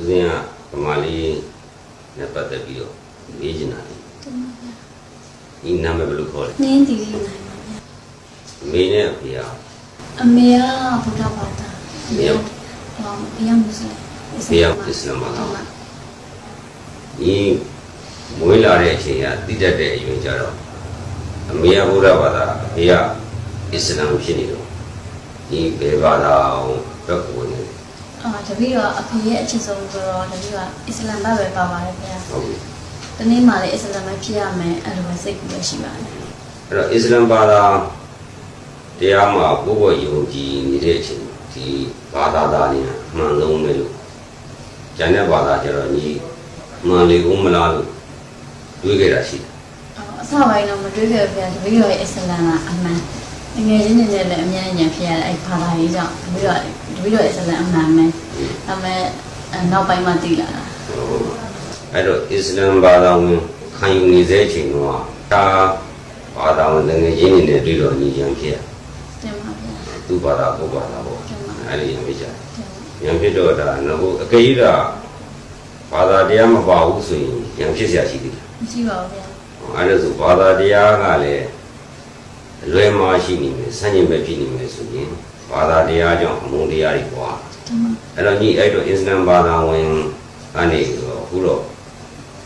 ဦးဇင်းကဗမာလေးနဲ့ပတ်သက်ပြီးတော့မေးချင်တာလေဒီနာမည်ဘယ်လိုခေါ်လဲနင်းတီလေးနိုင်ပါဗျာမေနဲ့အဖေကအမေကဗုဒ္ဓဘာသာအမေကဟောအယံမွတ်စလင်အဖေကအစ္စလာမ်ဘာသာဒီမွေးလာတဲ့အချိန်ကတိတက်တဲ့အရွယ်ကြတော့အမေကဘုရားဘာသာအဖေကအစ္စလာမ်ဖြစ်နေတော့ဒီဘယ်ဘာသာဘက်ကိုဝင်နေလဲ အာတပည့်တော့အဖေရဲ့အချစ်ဆုံးဆိုတော့တပည့်ကအစ္စလာမ်ဘက်ပဲပါပါတယ်ဗျာဟုတ်ပြီတနေ့မှလည်းအစ္စလာမ်ပဲဖြစ်ရမယ်အဲ့လိုပဲစိတ်ကူလည်းရှိပါတယ်အဲ့တော့အစ္စလာမ်ဘာသာတရားမှာကိုယ့်ဘဝယုံကြည်နေတဲ့အချိန်ဒီဘာသာသားနေအမှန်ဆုံးပဲလို့ကျန်တဲ့ဘာသာကျတော့ညီမှန်လေဦးမလားလို့တွေးခဲ့တာရှိတယ်အစပိုင်းတော့မတွေးခဲ့ဘူးဗျာတပည့်တော်ရဲ့အစ္စလာမ်ကအမှန်ငယ်ချင်းနေနဲ့လည်းအများကြီးဉာဏ်ဖြစ်ရတယ်အဲ့ဘာသာရေးကြောင့်တပည့်တော်တပည့်တော်အစ္စလာမ်အမှန်ပဲ ဒါပေမဲ့နောက်ပိုင်းမှသိလာတာ အဲ့တော့အစ္စလာမ်ဘာသာဝင်ခံယူနေတဲ့အချိန်တော့ဒါဘာသာဝင်တကယ်ချင်းနေတဲ့တွေ့တော့ညီချမ်းဖြစ်ရ တင်ပါဗျာ သူ့ဘာသာကိုယ့်ဘာသာပေါ့အဲ့ဒီရင်ဖြစ်ကြ တင်ပါ ရံဖြစ်တော့ဒါငါ့အကေကြီးကဘာသာတရားမပါဘူးဆိုရင်ရံဖြစ်เสียရှိသေးတယ် မရှိပါဘူးဗျာ အဲ့ဒါဆိုဘာသာတရားကလည်းအလွယ်မရှိနေမယ်ဆန့်ကျင်ဘက်ဖြစ်နေမယ်ဆိုရင် ဘာသာတရားကြောင့်အမုန်းတရားတွေပွားတင်ပါအဲ့တော့ညီအဲ့တော့အစ္စလာမ်ဘာသာဝင်အနေတော့အခုတော့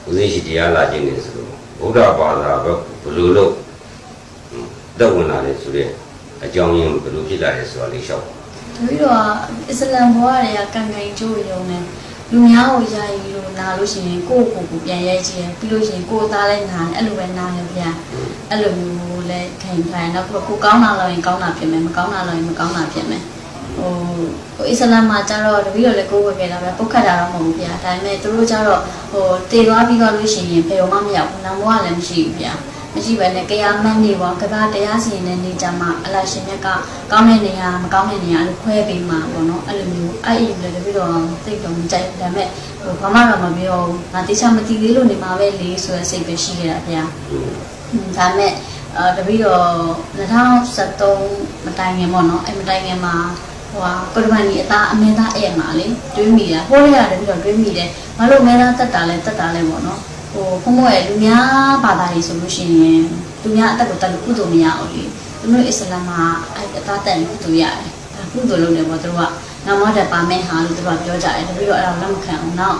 ဦးသိရှိတရားလာခြင်းနေဆိုတော့ဗုဒ္ဓဘာသာဘက်ဘယ်လိုလုပ်တက်ဝင်လာလဲဆိုတော့အကြောင်းရင်းဘယ်လိုဖြစ်လာလဲဆိုတာလေးရှောက်ပါတပည့်တော်ကအစ္စလာမ်ဘဝတွေကကံကံကြိုးရုံနဲ့ လူများကိုယာယီလို့နာလို့ရှိရင်ကိုယ့်ကိုယ်ကိုပြန်ရဲကြည့်ရပြီးလို့ရှိရင်ကိုယ်သားလည်းနာတယ်အဲ့လိုပဲနာရဗျာအဲ့လိုမျိုးလဲခံထိုင်တော့ကိုကောင်းတာလို့ရင်ကောင်းတာဖြစ်မယ်မကောင်းတာလို့ရင်မကောင်းတာဖြစ်မယ်ဟိုဟိုအစ္စလာမ်မှာကျတော့တပည့်တော်လည်းကိုယ်ဝယ်ခဲ့တာပဲပုတ်ခတ်တာတော့မဟုတ်ဘူးဗျာဒါပေမဲ့သူတို့ကျတော့ဟိုတည်သွားပြီးတော့လို့ရှိရင်ဘယ်တော့မှမရောက်ဘူးနာမောကလည်းမရှိဘူးဗျာ မရှိပဲနဲ့တရားမန်းနေပေါ့ကဘာတရားစီရင်တဲ့နေကြမှာအလရှင်မြတ်ကကောင်းတဲ့နေရာမကောင်းတဲ့နေရာအဲ့လိုခွဲပေးမှာပေါ့နော်အဲ့လိုမျိုးအဲ့ဒီလည်းတပြီးတော့သိတော့မကြိုက်ဘူးဒါပေမဲ့ဟိုဘာမှတော့မပြောဘူးငါတေချာမသိသေးလို့နေမှာပဲလေဆိုတဲ့စိတ်ပဲရှိခဲ့တာဗျာอืมဒါပေမဲ့အဲတပြီးတော့2013မတိုင်ခင်ပေါ့နော်အဲ့မတိုင်ခင်မှာဟိုဟာကုရ်ဘာနီအသားအမင်းသားအဲ့မှာလေတွေးမိတာဟိုးရရတယ်ပြီးတော့တွေးမိတယ်ဘာလို့မဲသားတက်တာလဲတက်တာလဲပေါ့နော် ဟိုဘုံဘွယ်လူများဘာသာရေးဆိုလို့ရှိရင်လူများအသက်ကိုတက်လို့ကုသိုလ်မရအောင်လေသူတို့အစ္စလာမ်မှာအဲ့အသားတက်ရင်ကုသိုလ်ရတယ်ဒါကုသိုလ်လုပ်တယ်ပေါ့သူတို့ကနောက်မှတက်ပါမယ်ဟာလို့သူတို့ကပြောကြတယ်တပည့်တော့အဲ့ဒါလက်မခံအောင်နောက်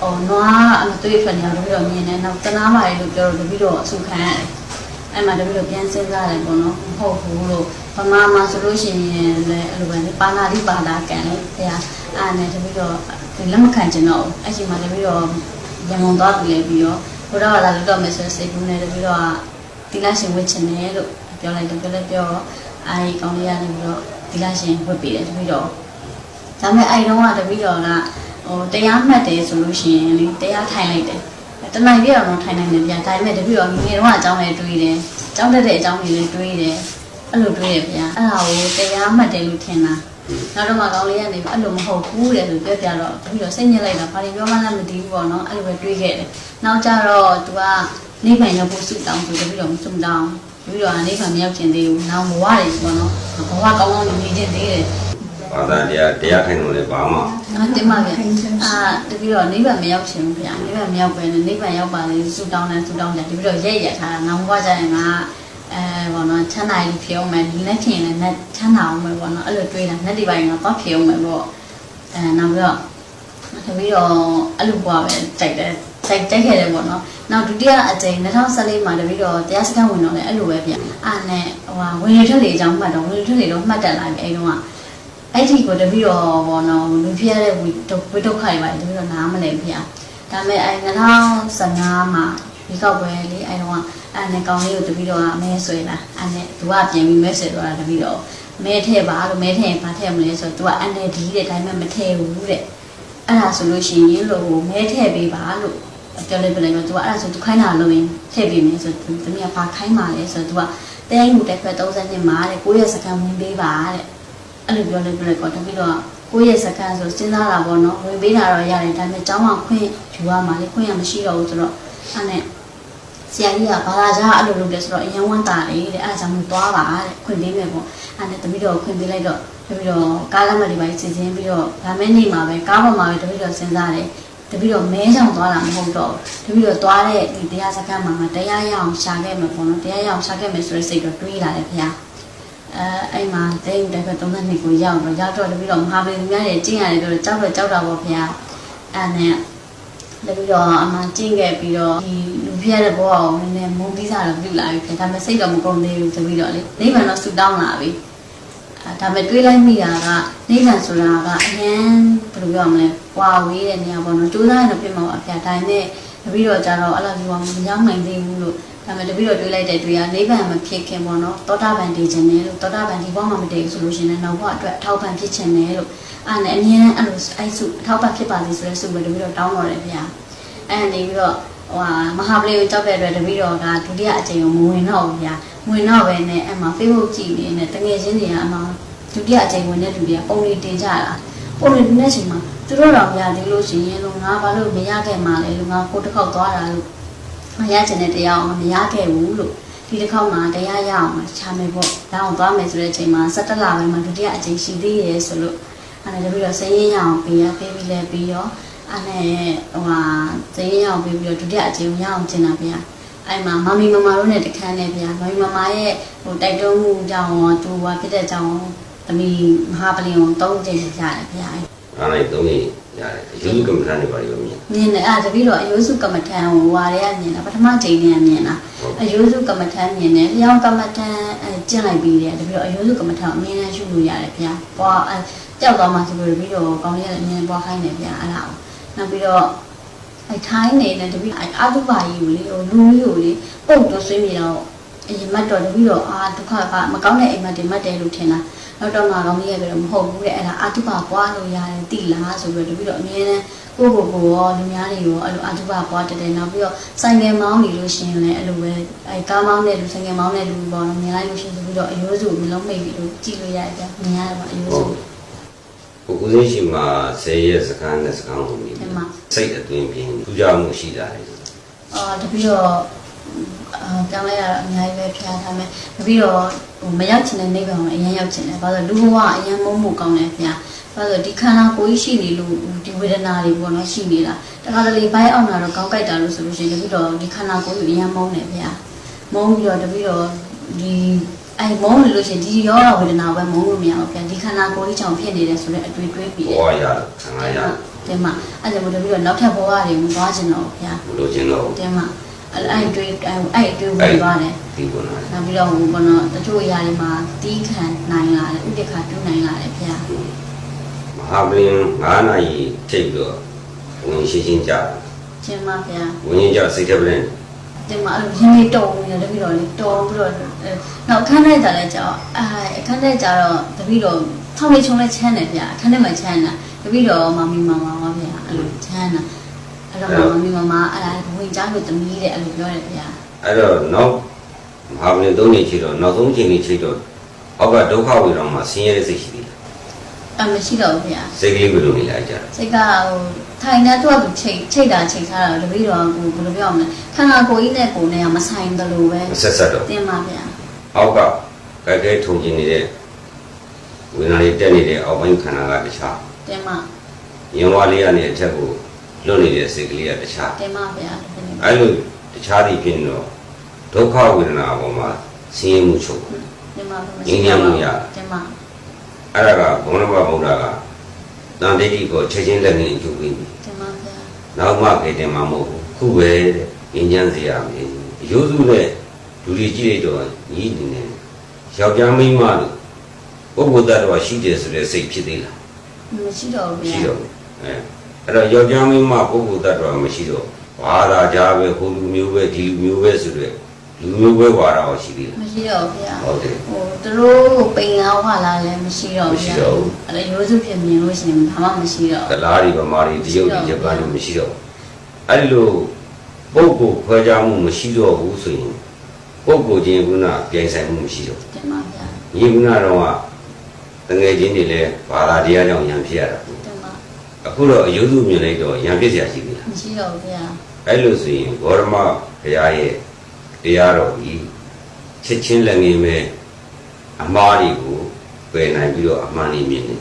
ဟိုနွားအမသွေးထွက်နေအောင်တပည့်တော့မြင်တယ်နောက်တနာပါလေလို့ပြောတော့တပည့်တော့အဆုခံရတယ်အဲ့မှာတပည့်တော့ပြန်စဉ်းစားတယ်ပေါ့နော်မဟုတ်ဘူးလို့ဗမာမှာဆိုလို့ရှိရင်လည်းအဲ့လိုပဲလေပါဏာတိပါဒကံလေတရားအဲ့နဲ့တပည့်တော့လက်မခံကျင်တော့ဘူးအဲ့ချိန်မှာတပည့်တော့ ရန်ကုန်သွားပြီလေပြီးတော့ဘုရားကလာလို့တော့မယ်ဆိုစိတ်ကူးနေတယ်ပြီးတော့တိလရှင်ဝစ်ချင်တယ်လို့ပြောလိုက်တယ်ပြောလိုက်ပြောအဲဒီကောင်းလေးရနေပြီးတော့တိလရှင်ဝစ်ပေးတယ်တပြီးတော့ဒါပေမဲ့အဲဒီတော့ကတပြီးတော့ကဟိုတရားမှတ်တယ်ဆိုလို့ရှိရင်လေတရားထိုင်လိုက်တယ်တနိုင်ပြအောင်တော့ထိုင်နိုင်တယ်ဗျာဒါပေမဲ့တပြီးတော့ငငယ်တော့အကြောင်းလေးတွေးတယ်ကြောင်းတက်တဲ့အကြောင်းလေးတွေးတယ်အဲ့လိုတွေးတယ်ဗျာအဲ့ဒါကိုတရားမှတ်တယ်လို့ထင်တာ နောက်တော့မှကောင်းလေးကနေအဲ့လိုမဟုတ်ဘူးတဲ့ဆိုပြောပြတော့ပြီးတော့စိတ်ညစ်လိုက်တာဘာတွေပြောမှလည်းမသိဘူးပေါ့နော်အဲ့လိုပဲတွေးခဲ့တယ်နောက်ကြတော့ तू ကနေဗန်ရောက်ဖို့စုတောင်းဆိုတပြီးတော့မစုတောင်းပြီးတော့နေဗန်မရောက်ချင်သေးဘူးနောက်ဘဝတွေပေါ့နော်ဘဝကောင်းကောင်းနေချင်သေးတယ်ဘာသာတရားတရားထိုင်လို့လည်းဘာမှငါတင်ပါဗျအာတပြီးတော့နေဗန်မရောက်ချင်ဘူးဗျာနေဗန်မရောက်ပဲနေဗန်ရောက်ပါလေစုတောင်းတယ်စုတောင်းတယ်တပြီးတော့ရက်ရက်ထားတာနောက်ဘဝကျရင်ငါ အဲဘောနော်ချမ်းသာရေးဖြစ်အောင်မယ်လက်ဖြင့်လည်းနဲ့ချမ်းသာအောင်မယ်ပေါ့နော်အဲ့လိုတွေးတာနဲ့ဒီပိုင်းကတော့ဖြစ်အောင်မယ်ပေါ့အဲနောက်ပြီးတော့တပီတော့အဲ့လိုဘွားပဲတိုက်တယ်တိုက်တိုက်ခဲ့တယ်ပေါ့နော်နောက်ဒုတိယအကြိမ်2014မှာတပီတော့တရားစခန်းဝင်တော့လည်းအဲ့လိုပဲဗျအာနဲ့ဟိုဟာဝင်ရထွက်လေအကြောင်းမှတ်တော့ဝင်ရထွက်လေတော့မှတ်တက်လာပြီအဲ့တုန်းကအဲ့ဒီကိုတပီတော့ဘောနော်လူပြရတဲ့ဝီဒုဝီဒုက္ခတွေပါတပီတော့နားမလဲဗျဒါပေမဲ့အဲ့2015မှာ ဒီကောက်ပွဲလေအဲ့တုန်းကအဲ့နဲ့ကောင်းလေးကိုတပီတော့အမဲဆွဲလာအဲ့နဲ့သူကပြင်ပြီးမဲဆွဲတော့တာတပီတော့မဲထည့်ပါလို့မဲထည့်ရင်ဘာထည့်မလဲဆိုတော့သူက NLD တဲ့ဒါပေမဲ့မထည့်ဘူးတဲ့အဲ့ဒါဆိုလို့ရှိရင်လို့မဲထည့်ပေးပါလို့ပြောလိုက်ပြလိုက်တော့သူကအဲ့ဒါဆိုသူခိုင်းတာလို့ရင်ထည့်ပေးမယ်ဆိုသူတမီးကဘာခိုင်းပါလဲဆိုတော့သူကတိုင်းမှုတက်ခွဲ30နှစ်မှာတဲ့9ရက်စကန်ဝင်ပေးပါတဲ့အဲ့လိုပြောလိုက်ပြလိုက်တော့တမီးတော့9ရက်စကန်ဆိုစဉ်းစားတာပေါ့နော်ဝင်ပေးတာတော့ရတယ်ဒါပေမဲ့ကျောင်းကခွင့်ယူရမှာလေခွင့်ရမရှိတော့ဘူးဆိုတော့အဲ့နဲ့စ ဆရာကြီးကဘာသာကြားအဲ့လိုလုပ်တယ်ဆိုတော့အရင်ဝမ်းတာလေတဲ့အဲ့ဒါကြောင့်မသွားပါတဲ့ခွင့်ပေးမယ်ပေါ့အဲ့ဒါတမီးတော့ခွင့်ပေးလိုက်တော့တမီးတော့ကားလက်မှတ်တွေပါစီစဉ်ပြီးတော့ဒါမဲ့နေမှာပဲကားပေါ်မှာပဲတမီးတော့စဉ်းစားတယ်တပီတော့မဲဆောင်သွားတာမဟုတ်တော့တပီတော့သွားတဲ့ဒီတရားစခန်းမှာငါတရားရအောင်ရှာခဲ့မှာပေါ့နော်တရားရအောင်ရှာခဲ့မယ်ဆိုတဲ့စိတ်တော့တွေးလာတယ်ခင်ဗျာအဲအဲ့မှာတိတ်တက်ပဲ32ကိုရောက်တော့ရောက်တော့တပီတော့မဟာဗလီများတွေကျင့်ရတယ်ပြောတော့ကြောက်တော့ကြောက်တာပေါ့ခင်ဗျာအဲ့နဲ့တပီတော့အမှကျင့်ခဲ့ပြီးတော့ဒီ လူပြရတဲ့ဘဝကိုနည်းနည်းမုန်းပြီးစားတော့ပြုလာပြီခင်ဗျာဒါပေမဲ့စိတ်တော့မကုန်သေးဘူးတပီတော့လေနိဗ္ဗာန်တော့ဆူတောင်းလာပြီအဲဒါပေမဲ့တွေးလိုက်မိတာကနိဗ္ဗာန်ဆိုတာကအရင်ဘယ်လိုပြောရမလဲ။ဝါဝေးတဲ့နေရာပေါ့နော်။ကြိုးစားရင်တော့ပြင်မှာပါအဖေ။ဒါနဲ့တပည့်တော်ကြတော့အဲ့လိုမျိုးမရောက်နိုင်သေးဘူးလို့ဒါပေမဲ့တပည့်တော်တွေးလိုက်တဲ့တွေ့ရနိဗ္ဗာန်မဖြစ်ခင်ပေါ့နော်။သောတာပန်တည်ခြင်းနဲ့လို့သောတာပန်ဒီဘောမှာမတည်ဘူးဆိုလို့ရှိရင်လည်းနောက်ဘဝအတွက်အထောက်ပံ့ဖြစ်ခြင်းနဲ့လို့အဲ့နဲ့အမြဲတမ်းအဲ့လိုအဲ့စုအထောက်ပံ့ဖြစ်ပါစေဆိုတဲ့စုပဲတပည့်တော်တောင်းတော်တယ်ဗျာ။အဲ့နေပြီးတော့ ဟိုဟာမဟာပလီကိုကြောက်တဲ့အတွက်တပည့်တော်ကဒုတိယအကြိမ်ကိုမဝင်တော့ဘူးဗျာ။ဝင်တော့ပဲနဲ့အဲ့မှာ Facebook ကြည့်နေနဲ့တကယ်ချင်းတွေကအမှဒုတိယအကြိမ်ဝင်တဲ့လူတွေကပုံတွေတင်ကြတာပုံတွေတင်တဲ့အချိန်မှာသူတို့တော့မရသေးလို့ရှိရင်လို့ငါဘာလို့မရခဲ့မှလဲလို့ငါကိုတစ်ခေါက်သွားတာလို့မရချင်တဲ့တရားအောင်မရခဲ့ဘူးလို့ဒီတစ်ခေါက်မှာတရားရအောင်ချာမယ်ပေါ့ဒါအောင်သွားမယ်ဆိုတဲ့အချိန်မှာ17လပိုင်းမှာဒုတိယအကြိမ်ရှိသေးရဲ့ဆိုလို့အဲ့ဒါပြီးတော့စည်ရင်ရအောင်ပေးရပေးပြီးလဲပြီးရော အဲ့နဲ့ဟိုဟာစည်ရင်ရအောင်ပေးပြီးတော့ဒုတိယအကြိမ်ရအောင်ကျင်တာဗျာအဲ့မှာမမီမမတို့နဲ့တခန်းနဲ့ဗျာမမီမမရဲ့ဟိုတိုက်တွန်းမှုကြောင့်ရောသူကဖြစ်တဲ့ကြောင့်သမီးမဟာပလင်ကိုသုံးကြိမ်ရတယ်ဗျာအားလိုက်သုံးနေရတယ်အယူကမ္မထာနေပါရောမြင်မြင်တယ်အဲ့ဒါတပည့်တော့အယိုးစုကမ္မထံကိုဝါရဲကမြင်တာပထမချိန်နဲ့မြင်တာအယိုးစုကမ္မထံမြင်တယ်လျောင်းကမ္မထံအဲကျင့်လိုက်ပြီးတယ်တပည့်တော့အယိုးစုကမ္မထံအမြင်နဲ့ရှုလို့ရတယ်ဗျာပွားအဲကြောက်သွားမှဆိုပြီးတပည့်တော့ကောင်းရတဲ့အမြင်ပွားခိုင်းတယ်ဗျာအဲ့ဒါကို နောက်ပြီးတော့အဲထိုင်းနေတဲ့တပည့်အဲအာတုပါကြီးကိုလေဟိုလူကြီးကိုလေပုတ်တော့ဆွေးမြေတော့အရင်မတ်တော့တပည့်တော့အာဒုက္ခကမကောင်းတဲ့အိမ်မက်တွေမတ်တယ်လို့ထင်တာနောက်တော့ငါကောင်းကြီးရဲ့ပြောမဟုတ်ဘူးတဲ့အဲ့ဒါအာတုပါပွားလို့ရတယ်တိလားဆိုပြီးတော့တပည့်တော့အမြင်နဲ့ကိုကိုကိုရောလူများတွေရောအဲ့လိုအတုပပွားတက်တယ်နောက်ပြီးတော့ဆိုင်ငယ်မောင်းနေလို့ရှိရင်လည်းအဲ့လိုပဲအဲကားမောင်းတဲ့လူဆိုင်ငယ်မောင်းတဲ့လူပေါ့နော်မြင်လိုက်လို့ရှိရင်ဆိုပြီးတော့အယိုးစုမျိုးလုံးမိတ်ပြီးတော့ကြည့်လို့ရတယ်ဗျမြင်ရတယ်ပေါ့အယိုးဟုစုတ် ကိုဦးစင်းရှိမှာ10ရက်စခန်းနဲ့စခန်းကိုမြင်ဒီမှာစိတ်အတွင်းပြင်းထူးခြားမှုရှိတာလေအာတပြီးတော့အာကြောင်းလိုက်ရတော့အများကြီးပဲဖျားထားမယ်တပြီးတော့ဟိုမရောက်ချင်တဲ့နေဗံကိုအရင်ရောက်ချင်တယ်ဘာလို့လူဘဝအရင်မုန်းမှုကောင်းတယ်ဗျာဘာလို့ဒီခန္ဓာကိုယ်ကြီးရှိနေလို့ဒီဝေဒနာတွေပေါ့နော်ရှိနေတာတခါတလေဘိုင်းအောင်တာတော့ကောင်းကြိုက်တာလို့ဆိုလို့ရှိရင်တပြီးတော့ဒီခန္ဓာကိုယ်ကြီးအရင်မုန်းတယ်ဗျာမုန်းပြီးတော့တပြီးတော့ဒီ အဲမုန်းလို့လို့ရှရင်ဒီရောဂါဝေဒနာကိုပဲမုန်းလို့မရဘူးပြန်ဒီခန္ဓာကိုယ်ကြီးကြောင့်ဖြစ်နေတယ်ဆိုတဲ့အတွေ့တွေးပြီးဘဝရခံရရတယ်မှာအဲ့ဒါမို့တပြီးတော့နောက်ထပ်ဘဝတွေမသွားချင်တော့ဘူးဗျာမလို့ခြင်းတော့တယ်မှာအဲ့အဲ့တွေးအဲ့အတွေ့ဝင်သွားတယ်ဒီကုနာနောက်ပြီးတော့ဟိုဘောနော်တချို့အရာတွေမှာတီးခံနိုင်လာတယ်ဥပ္ပခါတူးနိုင်လာတယ်ဗျာမဟာပလင်9နာရီထိပ်တော့ဝင်ရှင်းရှင်းကြကျင်းပါဗျာဝင်ရင်ကြစိတ်ထက်ပလင် တင်မအဲ့လိုရင်းနေတုံနေတယ်တပည့်တော်လေးတော်ပြီးတော့အဲနောက်အခန်းထဲကြလဲကြောက်အဲအခန်းထဲကြတော့တပည့်တော်ထောင်လေးချုံလဲချမ်းတယ်ဗျအခန်းထဲမှာချမ်းတာတပည့်တော်မမီမမပါဗျအဲ့လိုချမ်းတာအဲ့တော့မမီမမအဲ့ဒါဝင်ကြလို့တမီးတဲ့အဲ့လိုပြောတယ်ဗျအဲ့တော့နောက်မဟာပလင်3နေချီတော့နောက်ဆုံးချိန်နေချီတော့အောက်ကဒုက္ခဝေဒနာမှာဆင်းရဲတဲ့စိတ်ရှိသေးတယ်အမရှိတော့ဘူးဗျစိတ်ကလေးဘယ်လိုနေလဲကြတာစိတ်ကဟို ထိုင်တဲ့သူကသူချိတ်ချိတ်တာချိတ်ထားတာတပည့်တော်ကဘယ်လိုပြောမလဲခန္ဓာကိုယ်ကြီးနဲ့ကိုယ်နဲ့ကမဆိုင်တယ်လို့ပဲမဆက်ဆက်တော့တင်ပါဗျအောက်ကကြိုက်ခဲထုံကျင်နေတဲ့ဝေဒနာတွေတက်နေတဲ့အောက်ပိုင်းခန္ဓာကတခြားတင်ပါရင်ဝါလေးကနေအထက်ကိုလွတ်နေတဲ့စိတ်ကလေးကတခြားတင်ပါဗျတပည့်တော်အဲ့လိုတခြားသည်ဖြစ်နေတော့ဒုက္ခဝေဒနာအပေါ်မှာဆင်းရဲမှုချုပ်တင်ပါငြိမ်းချမ်းမှုရတင်ပါအဲ့ဒါကဘုန်းတော်ဘုရားက တန်တိတိကိုချက်ချင်းလက်ငင်းကျုပ်ပြီးတင်ပါဗျနောက်မှခေတ္တမှာမဟုတ်ဘူးခုပဲတဲ့ငြိမ်းချမ်းစေရမယ်ရိုးစုနဲ့လူတွေကြည့်လိုက်တော့ညီးနေတယ်ယောက်ျားမိန်းမလို့ပုဂ္ဂိုလ်တ attva ရှိတယ်ဆိုတဲ့စိတ်ဖြစ်သေးလားမရှိတော့ဘူးဗျာရှိတော့ဘူးအဲအဲ့တော့ယောက်ျားမိန်းမပုဂ္ဂိုလ်တ attva မရှိတော့ဘာသာကြားပဲဟိုလူမျိုးပဲဒီလူမျိုးပဲဆိုတဲ့ လူမျိုးဘဲဝါရအောင်ရှိသေးလားမရှိတော့ဘူးဗျာဟုတ်တယ်ဟိုသူတို့ပိန်ငါဝါလာလည်းမရှိတော့ဘူးဗျာမရှိတော့ဘူးအဲ့ရိုးစုဖြစ်မြင်လို့ရှိရင်ဘာမှမရှိတော့ဘူးကလားတွေဗမာတွေတရုတ်တွေဂျပန်တွေမရှိတော့ဘူးအဲ့လိုပုဂ္ဂိုလ်ခွဲခြားမှုမရှိတော့ဘူးဆိုရင်ပုဂ္ဂိုလ်ချင်းကပြိုင်ဆိုင်မှုမရှိတော့ဘူးတင်ပါဗျာညီကကတော့တငယ်ချင်းတွေလည်းဘာသာတရားကြောင့်ရံဖြစ်ရတာတင်ပါအခုတော့အယုစုမြင်လိုက်တော့ရံဖြစ်စရာရှိပြီလားမရှိတော့ဘူးဗျာအဲ့လိုဆိုရင်ဘောရမဘုရားရဲ့ တရားတော်ဤချက်ချင်းလက်ငင်းမဲ့အမှားတွေကိုပယ်နိုင်ပြီးတော့အမှန်လေးမြင်တယ်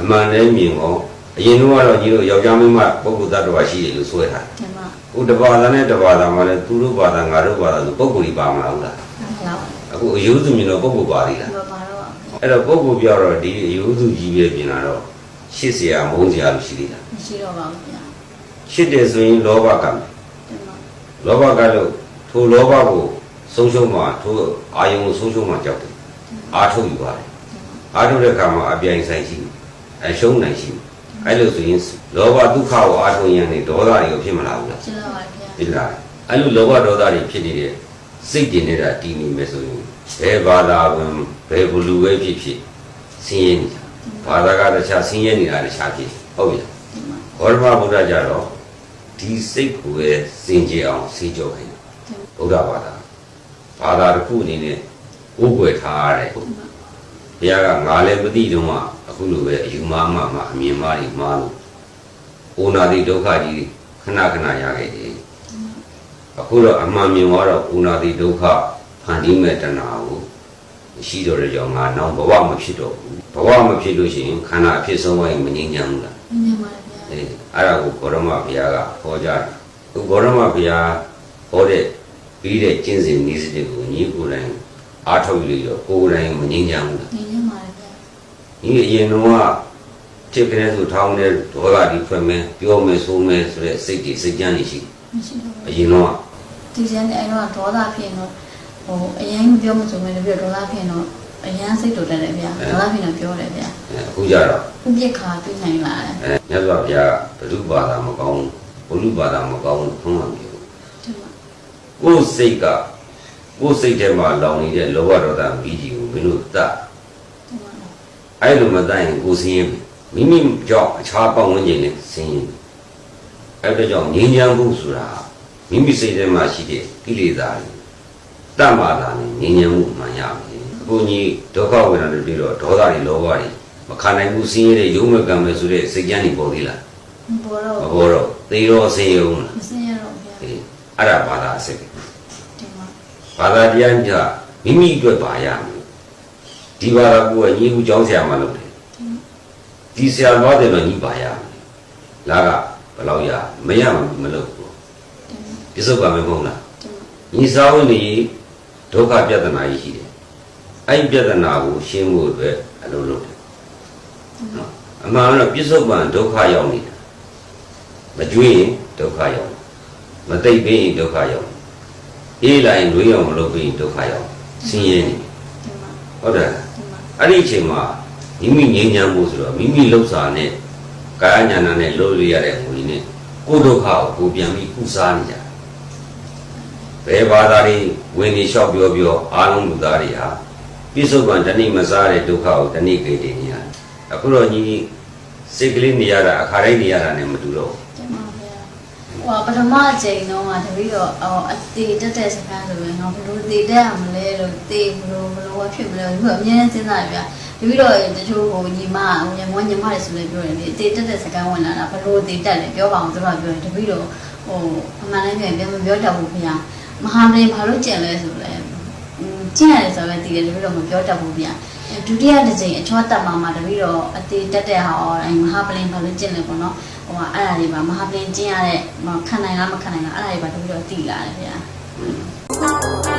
အမှန်လေးမြင်တော့အရင်တော့ကတော့ညီတို့ယောက်ျားမင်းမပုဂ္ဂိုလ်သတ္တဝါရှိတယ်လို့ဆိုရတာဟိုတဘာသာနဲ့တဘာသာမှာလည်းသူတို့ဘာသာငါတို့ဘာသာဆိုပုဂ္ဂိုလ်ကြီးပါမလားဟုတ်လားအခုအယုစုမြင်တော့ပုဂ္ဂိုလ်ပါသေးလားအဲ့တော့ပုဂ္ဂိုလ်ပြောတော့ဒီအယုစုကြီးပဲပြင်လာတော့ရှစ်စရာမုန်းစရာလို့ရှိသေးလားမရှိတော့ပါဘူးဗျာရှစ်တယ်ဆိုရင်လောဘကံလောဘကလို့ ထိုလောဘကိုဆုံးရှုံးမှထိုအာယုံကိုဆုံးရှုံးမှကြောက်တယ်အာထုတ်ယူပါတယ်အာထုတ်တဲ့အခါမှာအပြိုင်ဆိုင်ရှိတယ်အရှုံးနိုင်ရှိတယ်အဲ့လိုဆိုရင်လောဘဒုက္ခကိုအာထုတ်ရင်နေဒေါသတွေကိုဖြစ်မလာဘူးလားရှင်းတော့ပါဗျာဖြစ်လာတယ်အဲ့လိုလောဘဒေါသတွေဖြစ်နေတဲ့စိတ်တင်နေတာတည်နေမယ်ဆိုရင်ဘယ်ဘာသာဝင်ဘယ်ဘလူပဲဖြစ်ဖြစ်ဆင်းရဲနေတာဘာသာကတခြားဆင်းရဲနေတာတခြားဖြစ်ဟုတ်ပြီလားတင်ပါဘောဓမဗုဒ္ဓကြတော့ဒီစိတ်ကိုပဲစင်ကြယ်အောင်စေကြောခိုင်းတယ် ဗုဒ္ဓဘာသာဘာသာတစ်ခုအနေနဲ့ကိုယ်ွယ်ထားရတယ်ဘုရားကငါလည်းမသိတော့မှအခုလိုပဲအယူမမှမှအမြင်မှားတွေမှားလို့အိုနာတိဒုက္ခကြီးခဏခဏရခဲ့တယ်အခုတော့အမှန်မြင်သွားတော့အိုနာတိဒုက္ခဖန်တီးမဲ့တဏှာကိုရှိတော့တဲ့ကြောင့်ငါနောက်ဘဝမဖြစ်တော့ဘူးဘဝမဖြစ်လို့ရှိရင်ခန္ဓာအဖြစ်ဆုံးသွားရင်မငြိမ်းချမ်းဘူးလားမြင်ပါဗျာအဲအဲ့ဒါကိုဂေါရမဘုရားကဟောကြားတယ်။သူဂေါရမဘုရားဟောတဲ့ ပြီးတဲ့ကျင့်စဉ်နည်းစနစ်ကိုညီကိုယ်တိုင်အားထုတ်လို့ရောကိုယ်တိုင်မငြိမ်းချမ်းဘူးလားမြင်ရပါဗျာ။ဒီအရင်တော့ကချက်ကနေဆိုထောင်းတဲ့ဒေါသဒီဖွဲ့မယ်ပြောမယ်ဆိုမယ်ဆိုတဲ့စိတ်ကြီးစိတ်ကြမ်းနေရှိမရှိတော့ပါအရင်တော့ဒီစံနဲ့အဲ့တော့ဒေါသဖြစ်ရင်တော့ဟိုအရင်ပြောမှဆိုမယ်ပြီးတော့ဒေါသဖြစ်ရင်တော့အရန်စိတ်တူတယ်လေဗျာဒေါသဖြစ်ရင်ပြောတယ်ဗျာအဲအခုကြတော့ဥပိ္ပခါပြနိုင်လာတယ်အဲမြတ်စွာဘုရားကဘုလူဘာသာမကောင်းဘူးဘုလူဘာသာမကောင်းဘူးဘုံမှမပြောဘူးတင်ပါ ကိုယ်စိတ်ကကိုယ်စိတ်ထဲမှာလောင်နေတဲ့လောဘဒေါသမီးကြီးကိုမင်းတို့တတ်တင်ပါအဲ့လိုမတတ်ရင်ကိုယ်ဆင်းရဲပြီမိမိကြောင့်အခြားပတ်ဝန်းကျင်နဲ့ဆင်းရဲပြီအဲ့ဒါကြောင့်ငြိမ်းချမ်းမှုဆိုတာမိမိစိတ်ထဲမှာရှိတဲ့ကိလေသာတွေတတ်မှသာနဲ့ငြိမ်းချမ်းမှုမှန်ရမယ်အခုကြီးဒုက္ခဝေဒနာတွေပြီးတော့ဒေါသတွေလောဘတွေမခံနိုင်ဘူးဆင်းရဲတဲ့ယုံမဲ့ကံပဲဆိုတဲ့စိတ်ကြမ်းတွေပေါ်သေးလားဘောတော့မပေါ်တော့သေရောဆင်းရဲဦးမလားမစင်ရတော့ဗျာအေးအဲ့ဒါဘာသာအစစ်ပဲတင်ပါ ဘာသာတရားမြတ်မိမိအတွက်ပါရမယ်ဒီဘာသာကိုယ်ကညီကူကြောင်းဆရာမလုပ်တယ်ဒီဆရာသွားတယ်တော့ညီပါရမယ်လာကဘယ်လောက်ရမရမှမလုပ်ဘူးတင်ပါပြစ္ဆုတ်ပါမယ်မဟုတ်လားတင်ပါညီစာဝင်နေဒုက္ခပြဿနာကြီးရှိတယ်အဲ့ဒီပြဿနာကိုရှင်းဖို့အတွက်အလုပ်လုပ်တယ်နော်အမှန်တော့ပြစ္ဆုတ်ပံဒုက္ခရောက်နေတာမကြွေးရင်ဒုက္ခရောက်တယ်မသိပ်ပေးရင်ဒုက္ခရောက်တယ် အေးလိုက်ရွေးအောင်မလုပ်ပေးရင်ဒုက္ခရောက်တယ်ဆင်းရဲနေတင်ပါဟုတ်တယ်တင်ပါအဲ့ဒီအချိန်မှာမိမိငြိမ်းချမ်းမှုဆိုတော့မိမိလှုပ်ရှားနဲ့ကာယညာနာနဲ့လုပ်လို့ရတဲ့ဝင်နဲ့ကိုယ်ဒုက္ခကိုကိုယ်ပြန်ပြီးကုစားနေကြတယ်ဘယ်ဘာသာတွေဝင်နေလျှောက်ပြောပြောအားလုံးလူသားတွေဟာပြစ္ဆုတ်ကံတဏိမစားတဲ့ဒုက္ခကိုတဏိကေတည်နေရတယ်အခုတော့ညီစိတ်ကလေးနေရတာအခါတိုင်းနေရတာနဲ့မတူတော့ဘူးတင်ပါဗျာ ဟိုပထမအချိန်တော့ကတပီတော့အော်အသေးတက်တဲ့စကားဆိုရင်ငါဘလို့သေးတက်ရမလဲလို့သေးဘလို့ဘလို့ဖြစ်မလဲသူကအမြဲတမ်းစဉ်းစားဗျာတပီတော့တချို့ဟိုညီမဟိုညီမညီမတွေဆိုလည်းပြောတယ်လေသေးတက်တဲ့စကားဝင်လာတာဘလို့သေးတက်လဲပြောပါအောင်သူကပြောတယ်တပီတော့ဟိုအမှန်တမ်းပြောရင်မပြောတတ်ဘူးခင်ဗျာမဟာမင်းဘာလို့ကြံလဲဆိုလဲကျင့်ရတယ်ဆိုတော့တည်တယ်တပီတော့မပြောတတ်ဘူးဗျာဒုတိယတစ်ချိန်အချောတက်မှာမှာတပီတော့အသေးတက်တဲ့ဟာအဲမဟာပလင်ဘာလို့ကျင့်လဲပေါ့နော် ဟိုကအဲ့ဒါတွေပါမဟာပလင်ကျင်းရတဲ့ခံနိုင်လားမခံနိုင်လားအဲ့ဒါတွေပါတပြီးတော့တည်လာတယ်ဗျာอืม